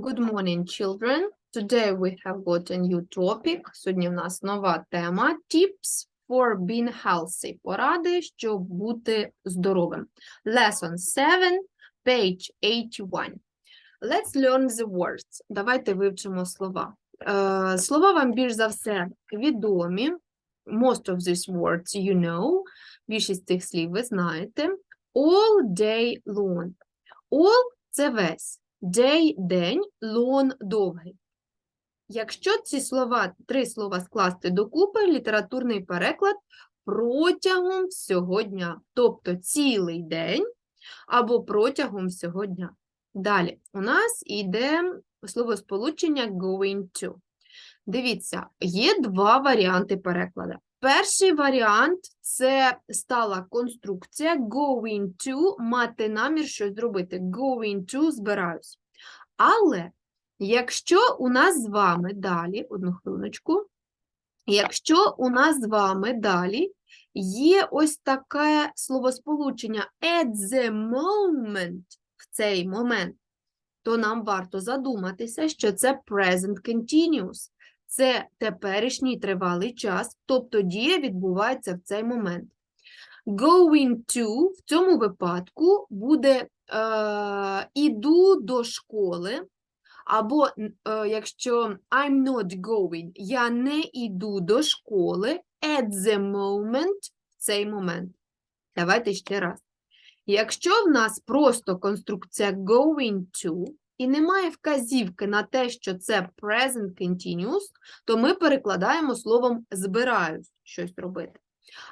Good morning, children. Today we have got a new topic. Сьогодні в нас нова тема Tips for being healthy. Поради, щоб бути здоровим. Lesson 7, page 81. Let's learn the words. Давайте вивчимо слова. Е, слова вам більш за все відомі. Most of these words you know. Більшість цих слів ви знаєте. All day long. All – це весь. Day – день, long – довгий. Якщо ці слова, три слова скласти докупи, літературний переклад протягом всього дня. Тобто цілий день або протягом всього дня. Далі у нас йде словосполучення going to. Дивіться, є два варіанти перекладу. Перший варіант це стала конструкція going to, мати намір щось зробити. Going to збираюсь. Але якщо у нас з вами далі, одну хвилиночку, якщо у нас з вами далі є ось таке словосполучення at the moment, в цей момент, то нам варто задуматися, що це present continuous. Це теперішній тривалий час, тобто дія відбувається в цей момент. Going to в цьому випадку буде іду до школи, або е, якщо I'm not going, я не іду до школи at the moment в цей момент. Давайте ще раз. Якщо в нас просто конструкція going to, і немає вказівки на те, що це present continuous, то ми перекладаємо словом збираюсь щось робити.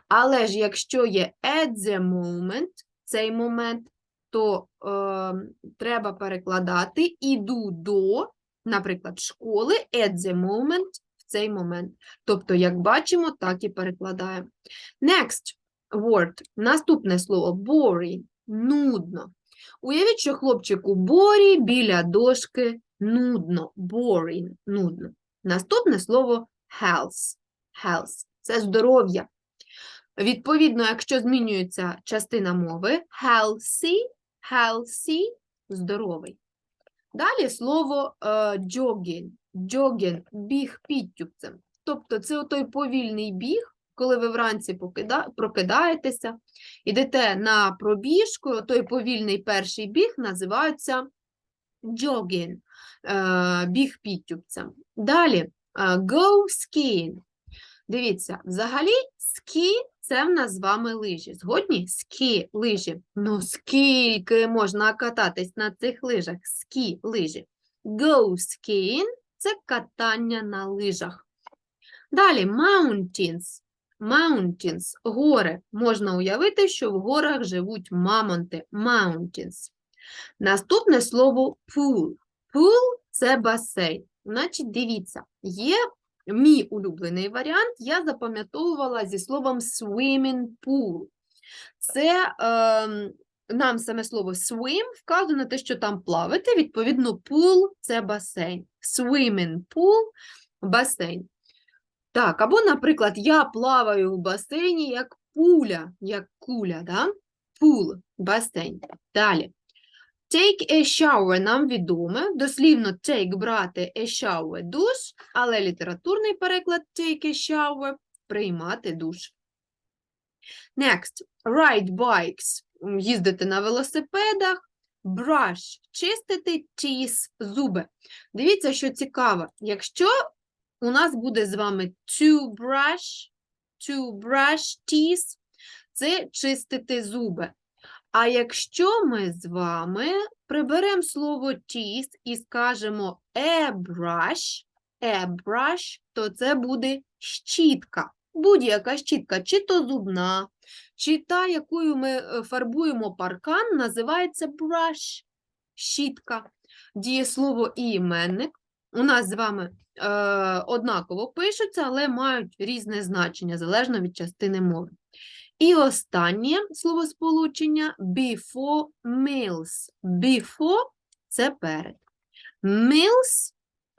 Але ж якщо є at the moment, цей момент, то е, треба перекладати іду до, наприклад, школи at the moment в цей момент. Тобто, як бачимо, так і перекладаємо. Next word. Наступне слово boring, нудно. Уявіть, що хлопчику Борі біля дошки нудно, boring, нудно. Наступне слово health. Health – це здоров'я. Відповідно, якщо змінюється частина мови, healthy, healthy – здоровий. Далі слово е, jogging. Jogging – біг підтюпцем. Тобто це той повільний біг, коли ви вранці прокидаєтеся, йдете на пробіжку, той повільний перший біг називається jogging, е, біг підтюпцем. Далі е, go skiing. Дивіться, взагалі ски це в нас з вами лижі. Згодні? Ски, лижі. Ну скільки можна кататись на цих лижах? Ски, лижі. Go skiing – це катання на лижах. Далі mountains. Mountains – гори. Можна уявити, що в горах живуть мамонти. Mountains. Наступне слово pool. Pool – це басейн. Значить, дивіться, є мій улюблений варіант, я запам'ятовувала зі словом swimming pool. Це е, нам саме слово swim вказує на те, що там плавати, відповідно, pool – це басейн. Swimming pool – басейн. Так, або, наприклад, я плаваю в басейні як пуля, як куля, да? Пул, басейн. Далі. Take a shower нам відоме, дослівно take брати a shower душ, але літературний переклад take a shower приймати душ. Next, ride bikes їздити на велосипедах, brush чистити, teeth зуби. Дивіться, що цікаво, якщо у нас буде з вами to brush, to brush teeth, це чистити зуби. А якщо ми з вами приберемо слово teeth і скажемо a brush, a brush, то це буде щітка. Будь-яка щітка, чи то зубна, чи та, якою ми е, фарбуємо паркан, називається brush, щітка. Дієслово і іменник у нас з вами е, однаково пишуться, але мають різне значення, залежно від частини мови. І останнє словосполучення before meals. Before – це перед. Meals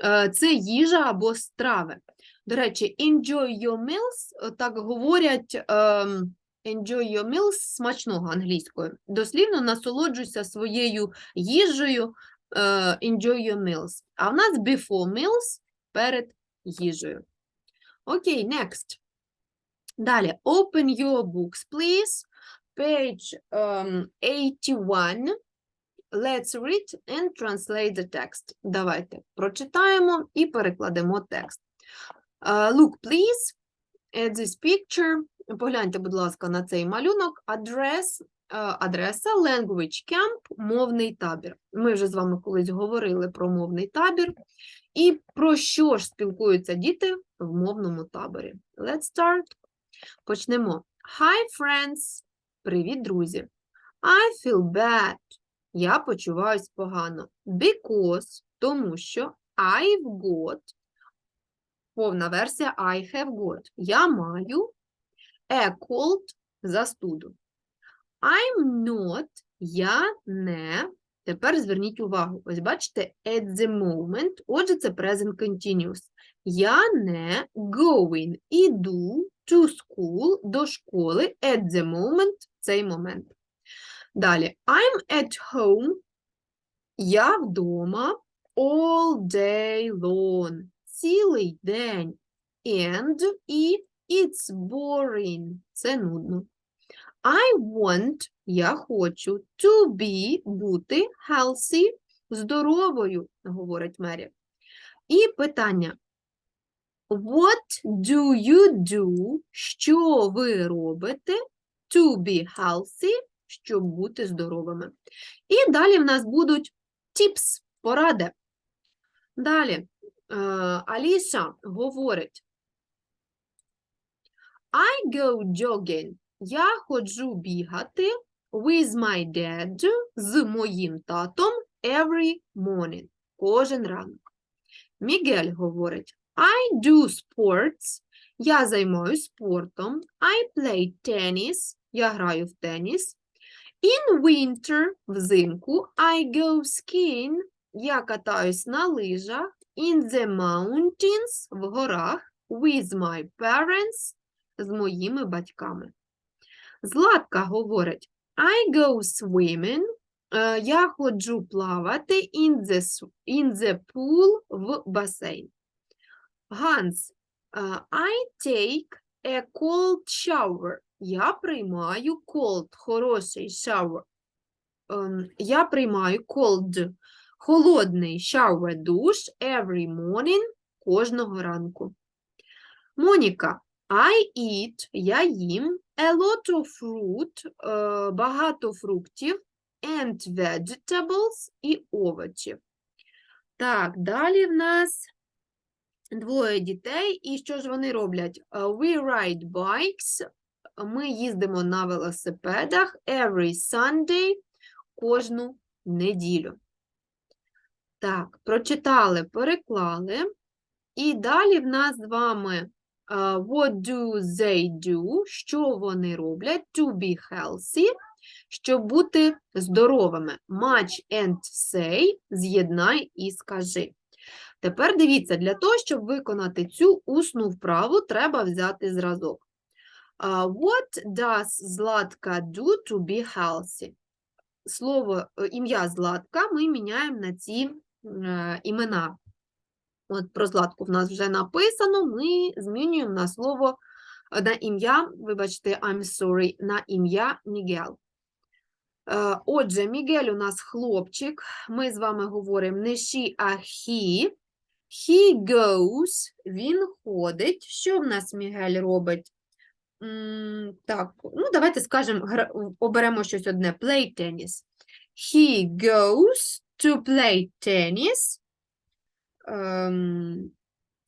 е, – це їжа або страви. До речі, enjoy your meals, е, так говорять ем, enjoy your meals смачного англійською. Дослівно насолоджуйся своєю їжею е, enjoy your meals. А в нас before meals перед їжею. Окей, next. Далі. Open your books, please. Page um, 81. Let's read and translate the text. Давайте прочитаємо і перекладемо текст. Uh, look, please, at this picture. Погляньте, будь ласка, на цей малюнок. Адрес, е, адреса Language Camp, мовний табір. Ми вже з вами колись говорили про мовний табір. І про що ж спілкуються діти в мовному таборі? Let's start. Почнемо. Hi, friends! Привіт, друзі! I feel bad. Я почуваюсь погано. Because, тому що I've got, повна версія I have got. Я маю a cold, застуду. I'm not, я не. Тепер зверніть увагу. Ось бачите, at the moment, отже, це present continuous. Я не going, іду to school, до школи, at the moment, в цей момент. Далі, I'm at home, я вдома, all day long, цілий день. And і it's boring, це нудно. I want, я хочу, to be, бути, healthy, здоровою, говорить Мері. І питання. What do you do? Що ви робите to be healthy, щоб бути здоровими? І далі в нас будуть tips, поради. Далі е, Аліса говорить. I go jogging. Я ходжу бігати with my dad, з моїм татом every morning, кожен ранок. Мігель говорить, I do sports, я займаюся спортом, I play tennis, я граю в теніс. In winter, взимку, I go skiing, я катаюсь на лижах. In the mountains, в горах, with my parents, з моїми батьками. Златка говорить, I go swimming, е, я ходжу плавати in the, in the pool, в басейн. Ганс, I take a cold shower, я приймаю cold, хороший shower. Ем, Я приймаю cold, холодний shower, душ every morning, кожного ранку. Моніка, I eat, я їм a lot of fruit, е, багато фруктів, and vegetables і овочів. Так, далі в нас двоє дітей, і що ж вони роблять? Е, We ride bikes, ми їздимо на велосипедах every Sunday, кожну неділю. Так, прочитали, переклали. І далі в нас з вами е, what do they do, що вони роблять, to be healthy, щоб бути здоровими. Match and say, з'єднай і скажи. Тепер дивіться, для того, щоб виконати цю усну вправу, треба взяти зразок. А, What does Златка do to be healthy? Слово, е, ім'я Златка ми міняємо на ці е, імена. От про Златку в нас вже написано, ми змінюємо на слово, е, на ім'я, вибачте, I'm sorry, на ім'я Мігел. Е, Отже, Мігель у нас хлопчик, ми з вами говоримо не she, а he. He goes, він ходить. Що в нас Мігель робить? Так, ну давайте скажемо, оберемо щось одне. Play tennis. He goes to play tennis. Ем,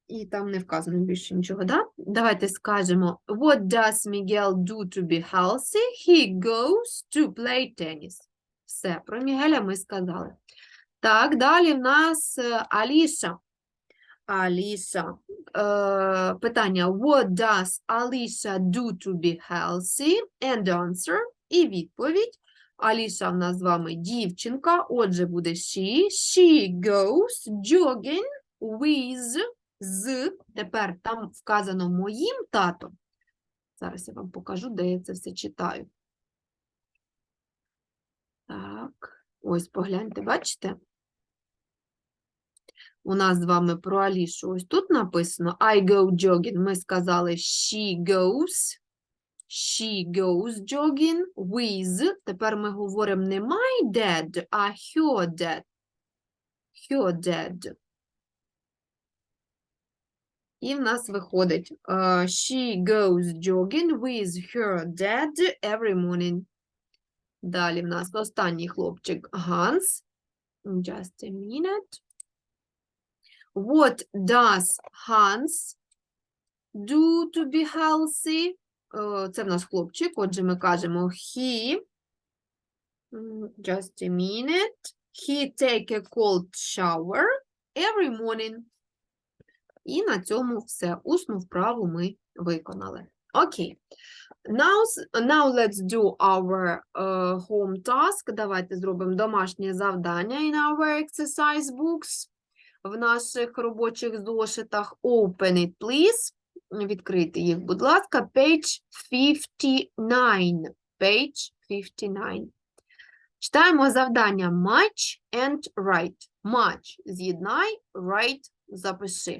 і там не вказано більше нічого, да? Давайте скажемо, what does Miguel do to be healthy? He goes to play tennis. Все, про Мігеля ми сказали. Так, далі в нас е, Аліша. Аліша. Е, питання, what does Alicia do to be healthy? And answer. І відповідь. Аліша в нас з вами дівчинка, отже буде she. She goes jogging with, з. Тепер там вказано моїм татом. Зараз я вам покажу, де я це все читаю. Так, ось погляньте, бачите? У нас з вами про Алішу ось тут написано I go jogging. Ми сказали she goes. She goes jogging with. Тепер ми говоримо не my dad, а her dad. Her dad. І в нас виходить е, She goes jogging with her dad every morning. Далі в нас останній хлопчик Ганс. Just a minute. What does Hans do to be healthy? Е, Це в нас хлопчик, отже, ми кажемо he. Just a minute. He take a cold shower every morning. І на цьому все. Усну вправу ми виконали. Окей. Now, now let's do our uh, home task. Давайте зробимо домашнє завдання in our exercise books. В наших робочих зошитах. Open it, please. Відкрити їх, будь ласка. Page 59. Page 59. Читаємо завдання match and write. Match – з'єднай, write – запиши.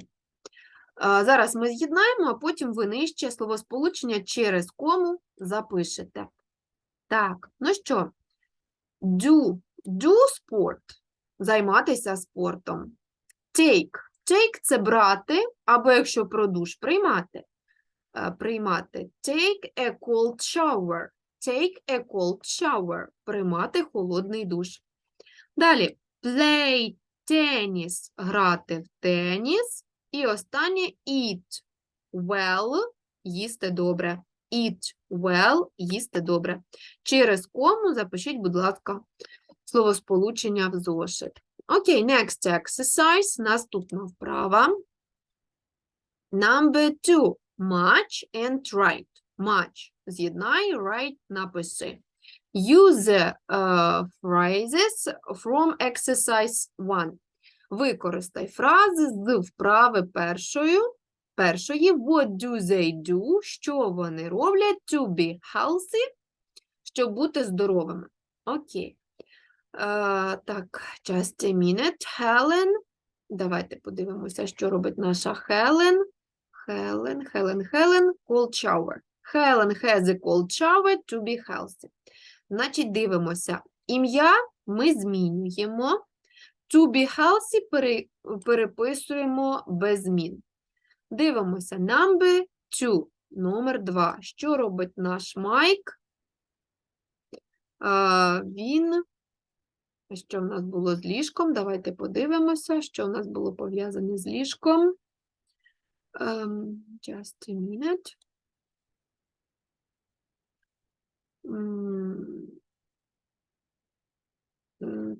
Зараз ми з'єднаємо, а потім ви нижче словосполучення через кому запишете. Так, ну що, do, do sport, займатися спортом. Take, take – це брати, або якщо про душ, приймати. Е, Приймати. Take a cold shower. Take a cold shower. Приймати холодний душ. Далі, play tennis. Грати в теніс. І останнє eat well, їсти добре. Eat well, їсти добре. Через кому запишіть, будь ласка, словосполучення в зошит. Окей, next exercise. Наступна вправа. Number two. Match and write. Match. З'єднай, write, напиши. Use uh, phrases from exercise 1. Використай фрази з вправи першою. Першої What do they do? Що вони роблять to be healthy? Щоб бути здоровими. Окей. Е, так, just a minute. Helen. Давайте подивимося, що робить наша Хелен. Хелен, Хелен, Хелен, cold shower. Helen has a cold shower to be healthy. Значить, дивимося. Ім'я ми змінюємо. To be healthy пере- переписуємо без змін. Дивимося. Number two. Номер два. Що робить наш Майк? А, він. Що в нас було з ліжком? Давайте подивимося, що в нас було пов'язане з ліжком. Ем, just a minute.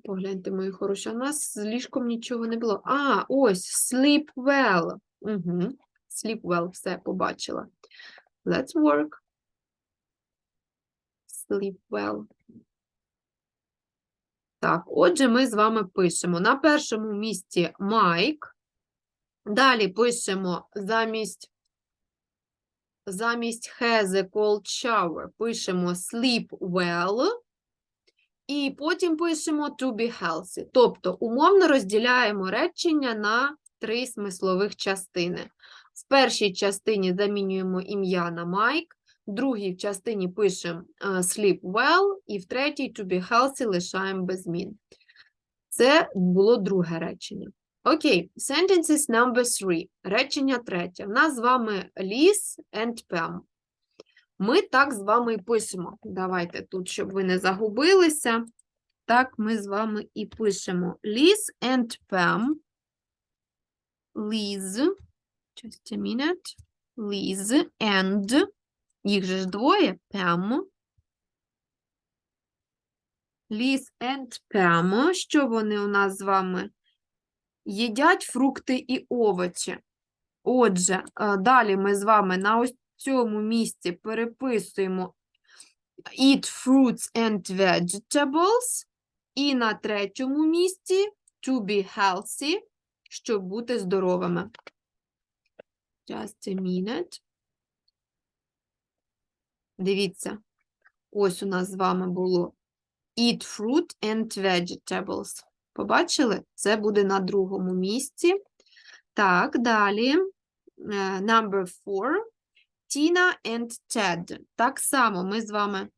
Погляньте, мої хороші, у нас з ліжком нічого не було. А, ось, sleep well. Угу. Sleep well, все побачила. Let's work. Sleep well. Так, отже, ми з вами пишемо на першому місці Майк. Далі пишемо замість, замість has a cold shower, пишемо sleep well. І потім пишемо to be healthy. Тобто умовно розділяємо речення на три смислових частини. В першій частині замінюємо ім'я на Майк, в другій частині пишемо е, sleep well, і в третій to be healthy лишаємо без змін. Це було друге речення. Окей, sentences number three. Речення третє. В нас з вами Liz and Pam. Ми так з вами і пишемо. Давайте тут, щоб ви не загубилися. Так, ми з вами і пишемо. Liz and Pam. Liz. Just a minute. Liz and. Їх же ж двоє. Pam. Liz and Pam. Що вони у нас з вами? Їдять фрукти і овочі. Отже, е, далі ми з вами на ось цьому місці переписуємо eat fruits and vegetables. І на третьому місці to be healthy, щоб бути здоровими. Just a minute. Дивіться, ось у нас з вами було eat fruit and vegetables. Побачили? Це буде на другому місці. Так, далі. Е, Number four. Tina and Ted. Так само ми з вами.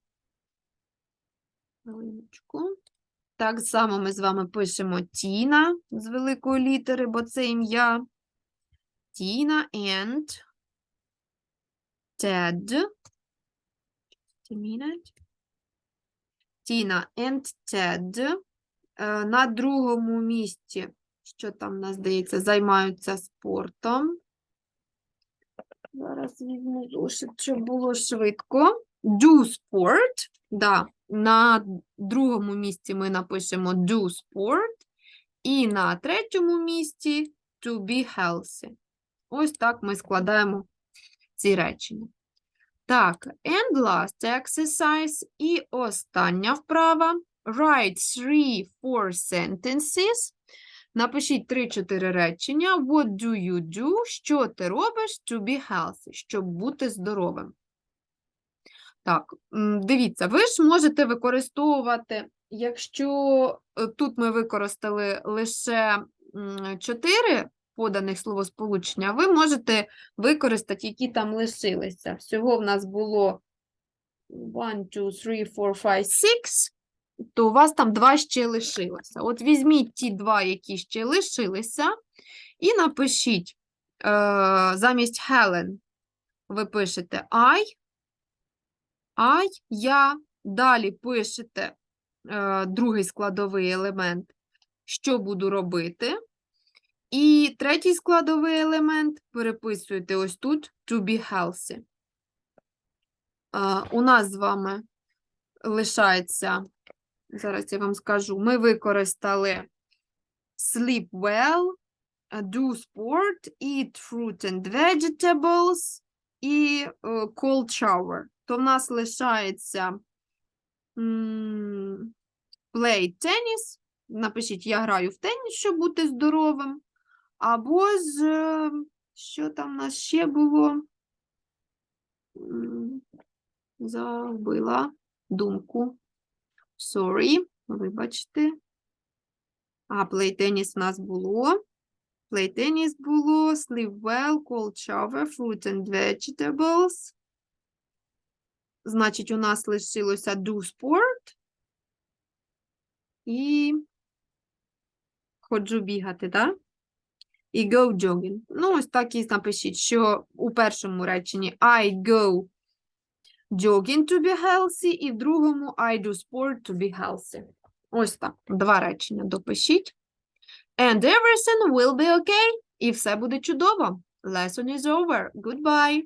Так само ми з вами пишемо Тіна з великої літери, бо це ім'я. Тіна and Ted. A minute. Тіна and Ted. Е, На другому місці, що там нас здається, займаються спортом. Зараз візьму зошит, щоб було швидко. Do sport. Да. На другому місці ми напишемо do sport. І на третьому місці to be healthy. Ось так ми складаємо ці речення. Так, and last exercise. І остання вправа. Write three, four sentences. Напишіть 3-4 речення. What do you do? Що ти робиш to be healthy? Щоб бути здоровим. Так, дивіться, ви ж можете використовувати, якщо е, тут ми використали лише 4 поданих словосполучення, ви можете використати, які там лишилися. Всього в нас було 1, 2, 3, 4, 5, 6, то у вас там два ще лишилося. От візьміть ті два, які ще лишилися, і напишіть е, замість Helen ви пишете I, I, я, далі пишете е, другий складовий елемент, що буду робити. І третій складовий елемент переписуєте ось тут to be healthy. У нас з вами лишається, зараз я вам скажу, ми використали sleep well, do sport, eat fruit and vegetables і е, cold shower. То в нас лишається play tennis. Напишіть, я граю в теніс, щоб бути здоровим. Або з, е, що там у нас ще було? Забила думку. Sorry, вибачте. А, tennis у нас було. Tennis було, sleep well, cold shower, fruit and vegetables. Значить, у нас лишилося do sport. І ходжу бігати, так? І go jogging. Ну, ось так і напишіть, що у першому реченні I go jogging to be healthy, і в другому I do sport to be healthy. Ось так. Два речення допишіть. And everything will be okay. І все буде чудово. Lesson is over. Goodbye.